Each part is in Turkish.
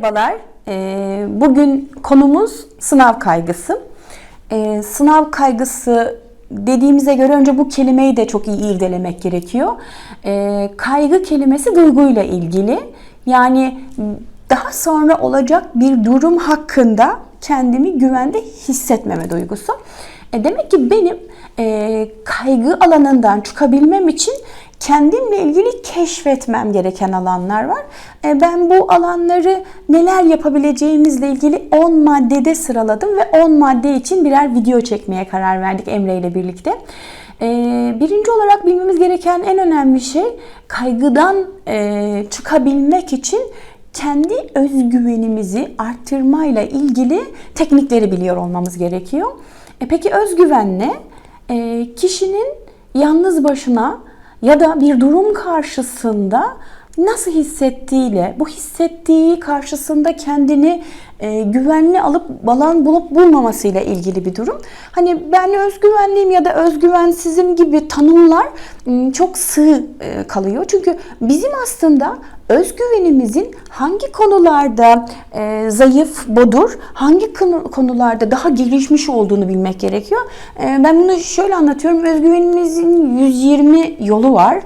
Merhabalar. Ee, Bugün konumuz sınav kaygısı. Ee, Sınav kaygısı dediğimize göre önce bu kelimeyi de çok iyi irdelemek gerekiyor. Ee, Kaygı kelimesi duyguyla ilgili. Yani daha sonra olacak bir durum hakkında kendimi güvende hissetmeme duygusu. E demek ki benim e, kaygı alanından çıkabilmem için kendimle ilgili keşfetmem gereken alanlar var. E, ben bu alanları neler yapabileceğimizle ilgili 10 maddede sıraladım ve 10 madde için birer video çekmeye karar verdik Emre ile birlikte. E, birinci olarak bilmemiz gereken en önemli şey kaygıdan e, çıkabilmek için kendi özgüvenimizi arttırmayla ilgili teknikleri biliyor olmamız gerekiyor. E peki özgüven ne? E, kişinin yalnız başına ya da bir durum karşısında nasıl hissettiğiyle, bu hissettiği karşısında kendini e, güvenli alıp balan bulup bulmamasıyla ilgili bir durum. Hani ben özgüvenliyim ya da özgüvensizim gibi tanımlar m, çok sığ e, kalıyor. Çünkü bizim aslında özgüvenimizin hangi konularda e, zayıf, bodur, hangi konu- konularda daha gelişmiş olduğunu bilmek gerekiyor. E, ben bunu şöyle anlatıyorum. Özgüvenimizin 120 yolu var.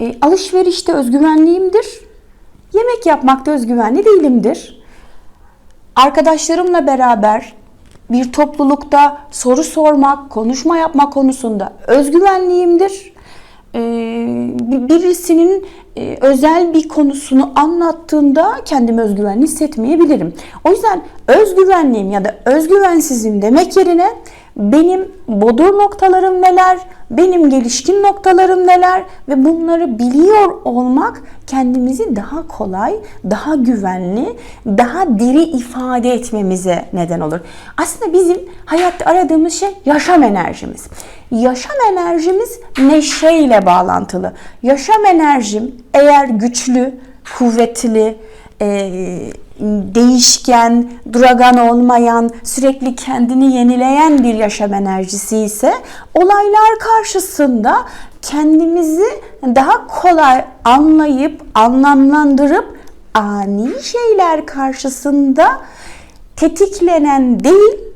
E, alışverişte özgüvenliyimdir. Yemek yapmakta özgüvenli değilimdir. Arkadaşlarımla beraber bir toplulukta soru sormak, konuşma yapmak konusunda özgüvenliyimdir. Ee, bir- birisinin e, özel bir konusunu anlattığında kendimi özgüvenli hissetmeyebilirim. O yüzden özgüvenliyim ya da özgüvensizim demek yerine benim bodur noktalarım neler, benim gelişkin noktalarım neler ve bunları biliyor olmak kendimizi daha kolay, daha güvenli, daha diri ifade etmemize neden olur. Aslında bizim hayatta aradığımız şey yaşam enerjimiz. Yaşam enerjimiz neşeyle bağlantılı. Yaşam enerjim eğer güçlü, kuvvetli, e, değişken, duragan olmayan, sürekli kendini yenileyen bir yaşam enerjisi ise olaylar karşısında kendimizi daha kolay anlayıp, anlamlandırıp ani şeyler karşısında tetiklenen değil,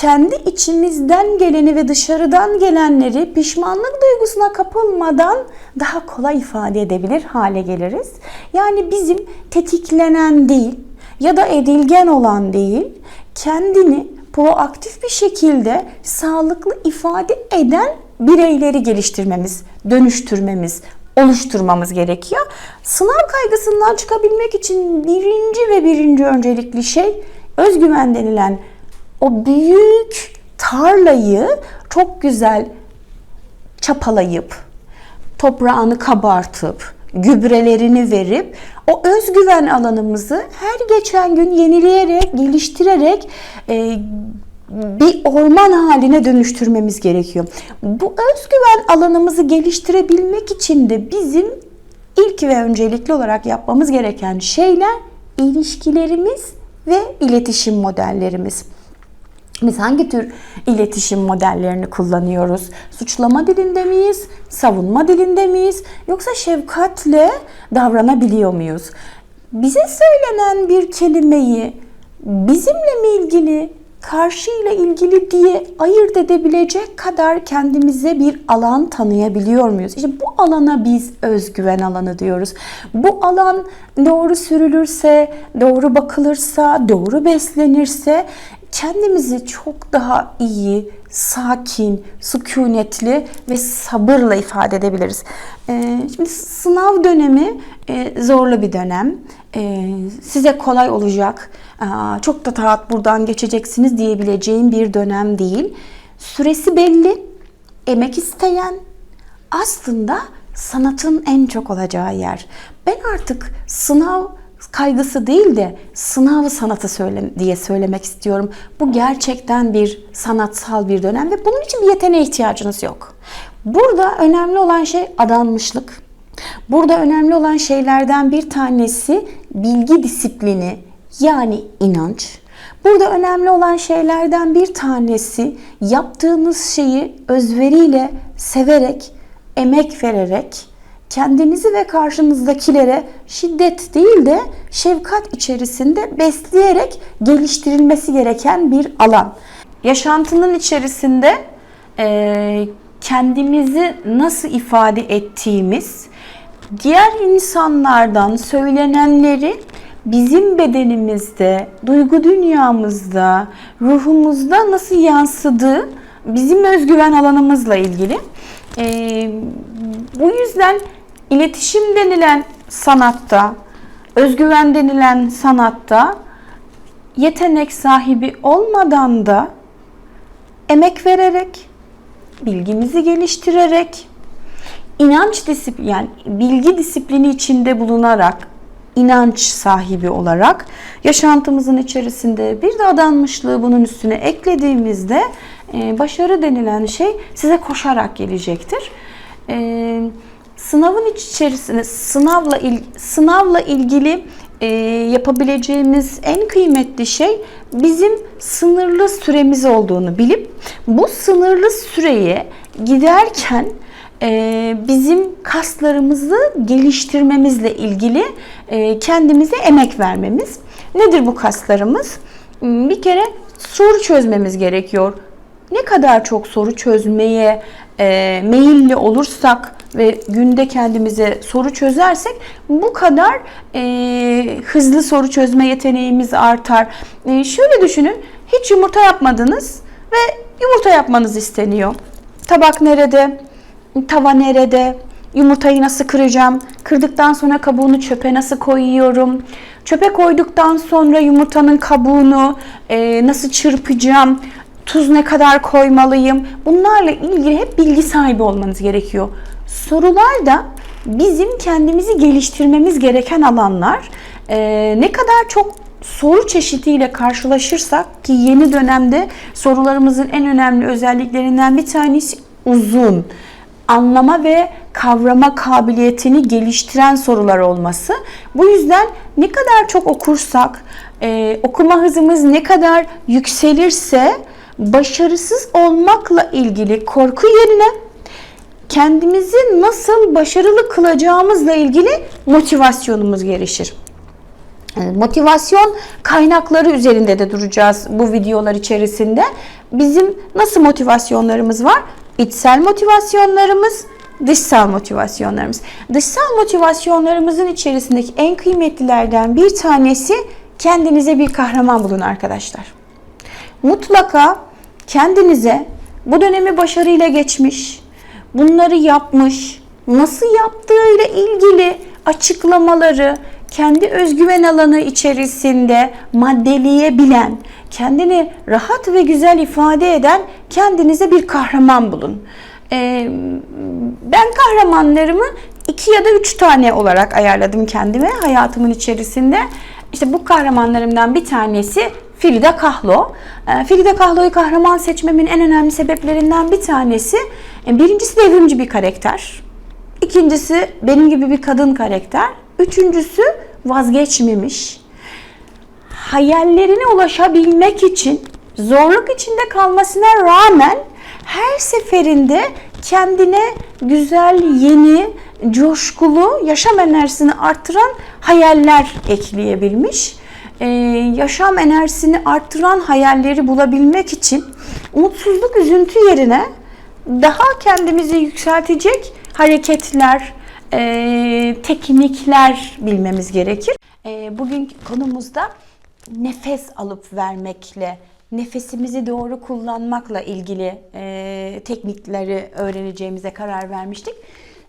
kendi içimizden geleni ve dışarıdan gelenleri pişmanlık duygusuna kapılmadan daha kolay ifade edebilir hale geliriz. Yani bizim tetiklenen değil ya da edilgen olan değil, kendini proaktif bir şekilde sağlıklı ifade eden bireyleri geliştirmemiz, dönüştürmemiz, oluşturmamız gerekiyor. Sınav kaygısından çıkabilmek için birinci ve birinci öncelikli şey özgüven denilen o büyük tarlayı çok güzel çapalayıp, toprağını kabartıp, gübrelerini verip o özgüven alanımızı her geçen gün yenileyerek, geliştirerek e, bir orman haline dönüştürmemiz gerekiyor. Bu özgüven alanımızı geliştirebilmek için de bizim ilk ve öncelikli olarak yapmamız gereken şeyler ilişkilerimiz ve iletişim modellerimiz. Biz hangi tür iletişim modellerini kullanıyoruz? Suçlama dilinde miyiz? Savunma dilinde miyiz? Yoksa şefkatle davranabiliyor muyuz? Bize söylenen bir kelimeyi bizimle mi ilgili, karşıyla ilgili diye ayırt edebilecek kadar kendimize bir alan tanıyabiliyor muyuz? İşte bu alana biz özgüven alanı diyoruz. Bu alan doğru sürülürse, doğru bakılırsa, doğru beslenirse kendimizi çok daha iyi, sakin, sükunetli ve sabırla ifade edebiliriz. Ee, şimdi sınav dönemi e, zorlu bir dönem. Ee, size kolay olacak, çok da rahat buradan geçeceksiniz diyebileceğim bir dönem değil. Süresi belli, emek isteyen, aslında sanatın en çok olacağı yer. Ben artık sınav kaygısı değil de sınav sanatı söyle, diye söylemek istiyorum. Bu gerçekten bir sanatsal bir dönem ve bunun için bir yeteneğe ihtiyacınız yok. Burada önemli olan şey adanmışlık. Burada önemli olan şeylerden bir tanesi bilgi disiplini yani inanç. Burada önemli olan şeylerden bir tanesi yaptığınız şeyi özveriyle, severek, emek vererek, kendinizi ve karşınızdakilere şiddet değil de şefkat içerisinde besleyerek geliştirilmesi gereken bir alan. Yaşantının içerisinde e, kendimizi nasıl ifade ettiğimiz, diğer insanlardan söylenenleri bizim bedenimizde, duygu dünyamızda, ruhumuzda nasıl yansıdığı bizim özgüven alanımızla ilgili. Ee, bu yüzden iletişim denilen sanatta, özgüven denilen sanatta yetenek sahibi olmadan da emek vererek, bilgimizi geliştirerek, inanç disiplini yani bilgi disiplini içinde bulunarak, inanç sahibi olarak yaşantımızın içerisinde bir de adanmışlığı bunun üstüne eklediğimizde e, başarı denilen şey size koşarak gelecektir. E, sınavın iç içerisinde sınavla il, sınavla ilgili e, yapabileceğimiz en kıymetli şey bizim sınırlı süremiz olduğunu bilip bu sınırlı süreye giderken e, bizim kaslarımızı geliştirmemizle ilgili e, kendimize emek vermemiz. Nedir bu kaslarımız? Hmm, Bir kere soru çözmemiz gerekiyor. Ne kadar çok soru çözmeye e, meyilli olursak ve günde kendimize soru çözersek bu kadar e, hızlı soru çözme yeteneğimiz artar. E, şöyle düşünün, hiç yumurta yapmadınız ve yumurta yapmanız isteniyor. Tabak nerede? Tava nerede? Yumurtayı nasıl kıracağım? Kırdıktan sonra kabuğunu çöpe nasıl koyuyorum? Çöpe koyduktan sonra yumurtanın kabuğunu e, nasıl çırpacağım? Tuz ne kadar koymalıyım? Bunlarla ilgili hep bilgi sahibi olmanız gerekiyor. Sorular da bizim kendimizi geliştirmemiz gereken alanlar. E, ne kadar çok soru çeşidiyle karşılaşırsak ki yeni dönemde sorularımızın en önemli özelliklerinden bir tanesi uzun anlama ve kavrama kabiliyetini geliştiren sorular olması. Bu yüzden ne kadar çok okursak, e, okuma hızımız ne kadar yükselirse başarısız olmakla ilgili korku yerine kendimizi nasıl başarılı kılacağımızla ilgili motivasyonumuz gelişir. E, Motivasyon kaynakları üzerinde de duracağız bu videolar içerisinde. Bizim nasıl motivasyonlarımız var? İçsel motivasyonlarımız, dışsal motivasyonlarımız. Dışsal motivasyonlarımızın içerisindeki en kıymetlilerden bir tanesi kendinize bir kahraman bulun arkadaşlar. Mutlaka kendinize bu dönemi başarıyla geçmiş, bunları yapmış, nasıl yaptığıyla ilgili açıklamaları kendi özgüven alanı içerisinde maddeleyebilen, kendini rahat ve güzel ifade eden kendinize bir kahraman bulun. Ee, ben kahramanlarımı iki ya da üç tane olarak ayarladım kendime hayatımın içerisinde. İşte bu kahramanlarımdan bir tanesi Frida Kahlo. Ee, Frida Kahlo'yu kahraman seçmemin en önemli sebeplerinden bir tanesi, birincisi devrimci bir karakter. İkincisi benim gibi bir kadın karakter. Üçüncüsü vazgeçmemiş. Hayallerine ulaşabilmek için zorluk içinde kalmasına rağmen her seferinde kendine güzel, yeni, coşkulu, yaşam enerjisini artıran hayaller ekleyebilmiş. Ee, yaşam enerjisini artıran hayalleri bulabilmek için umutsuzluk, üzüntü yerine daha kendimizi yükseltecek hareketler, e, teknikler bilmemiz gerekir. E, bugünkü konumuzda nefes alıp vermekle, nefesimizi doğru kullanmakla ilgili e, teknikleri öğreneceğimize karar vermiştik.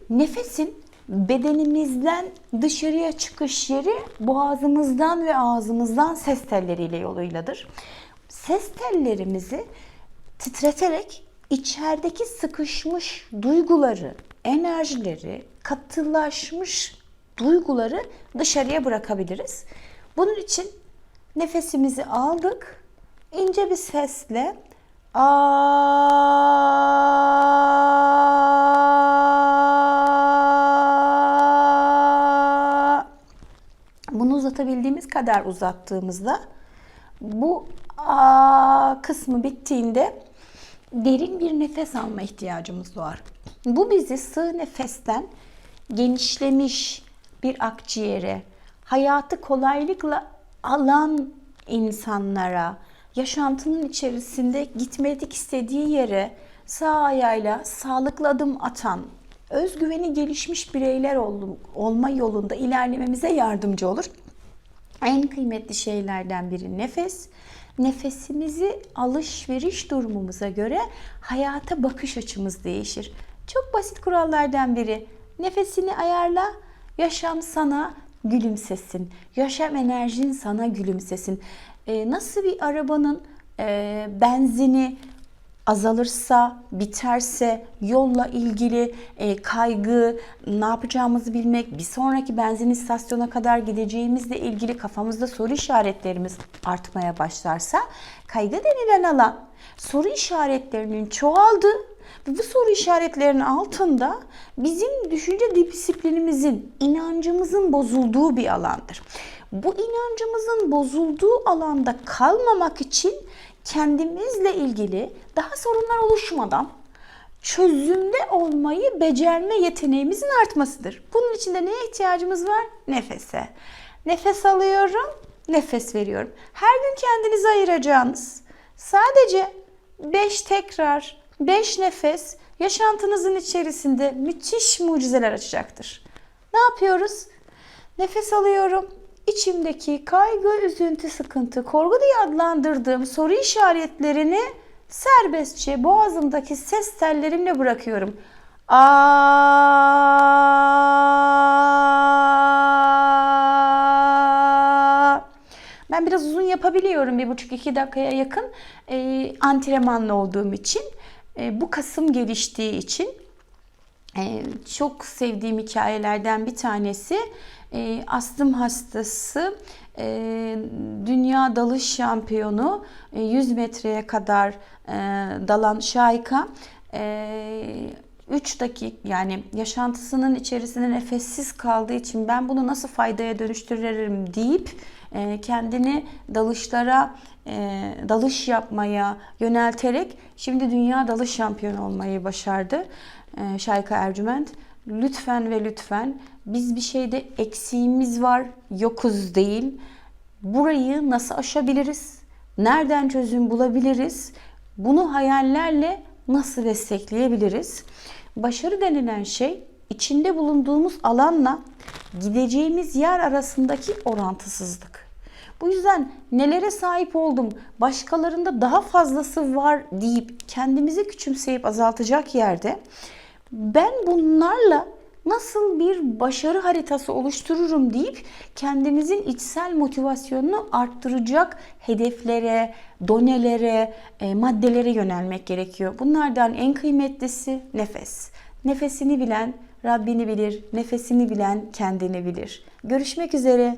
Nefesin bedenimizden dışarıya çıkış yeri boğazımızdan ve ağzımızdan ses telleriyle yoluyladır. Ses tellerimizi titreterek içerideki sıkışmış duyguları, enerjileri, katılaşmış duyguları dışarıya bırakabiliriz. Bunun için nefesimizi aldık. ince bir sesle Aa bunu uzatabildiğimiz kadar uzattığımızda bu aa kısmı bittiğinde derin bir nefes alma ihtiyacımız var. Bu bizi sığ nefesten genişlemiş bir akciğere, hayatı kolaylıkla alan insanlara, yaşantının içerisinde gitmedik istediği yere sağ ayağıyla sağlıklı adım atan, özgüveni gelişmiş bireyler ol- olma yolunda ilerlememize yardımcı olur. En kıymetli şeylerden biri nefes. Nefesimizi alışveriş durumumuza göre hayata bakış açımız değişir. Çok basit kurallardan biri. Nefesini ayarla, yaşam sana gülümsesin. Yaşam enerjin sana gülümsesin. Ee, nasıl bir arabanın e, benzini azalırsa, biterse, yolla ilgili e, kaygı, ne yapacağımızı bilmek, bir sonraki benzin istasyona kadar gideceğimizle ilgili kafamızda soru işaretlerimiz artmaya başlarsa, kaygı denilen alan soru işaretlerinin çoğaldığı ve bu soru işaretlerinin altında bizim düşünce disiplinimizin, inancımızın bozulduğu bir alandır. Bu inancımızın bozulduğu alanda kalmamak için kendimizle ilgili daha sorunlar oluşmadan çözümde olmayı becerme yeteneğimizin artmasıdır. Bunun için de neye ihtiyacımız var? Nefese. Nefes alıyorum, nefes veriyorum. Her gün kendinize ayıracağınız sadece 5 tekrar, 5 nefes yaşantınızın içerisinde müthiş mucizeler açacaktır. Ne yapıyoruz? Nefes alıyorum. İçimdeki kaygı, üzüntü, sıkıntı, korku diye adlandırdığım soru işaretlerini serbestçe boğazımdaki ses tellerimle bırakıyorum. Aa. Ben biraz uzun yapabiliyorum. Bir buçuk iki dakikaya yakın e, antrenmanlı olduğum için. E, bu kasım geliştiği için ee, çok sevdiğim hikayelerden bir tanesi e, astım hastası e, dünya dalış şampiyonu e, 100 metreye kadar e, dalan Şayka 3 dakika yani yaşantısının içerisinde nefessiz kaldığı için ben bunu nasıl faydaya dönüştürürüm deyip e, kendini dalışlara e, dalış yapmaya yönelterek şimdi dünya dalış şampiyonu olmayı başardı. E, Şayka Ercüment. Lütfen ve lütfen biz bir şeyde eksiğimiz var, yokuz değil. Burayı nasıl aşabiliriz? Nereden çözüm bulabiliriz? Bunu hayallerle nasıl destekleyebiliriz? Başarı denilen şey içinde bulunduğumuz alanla gideceğimiz yer arasındaki orantısızlık. Bu yüzden nelere sahip oldum, başkalarında daha fazlası var deyip kendimizi küçümseyip azaltacak yerde ben bunlarla nasıl bir başarı haritası oluştururum deyip kendimizin içsel motivasyonunu arttıracak hedeflere, donelere, e, maddelere yönelmek gerekiyor. Bunlardan en kıymetlisi nefes. Nefesini bilen Rabbini bilir, nefesini bilen kendini bilir. Görüşmek üzere.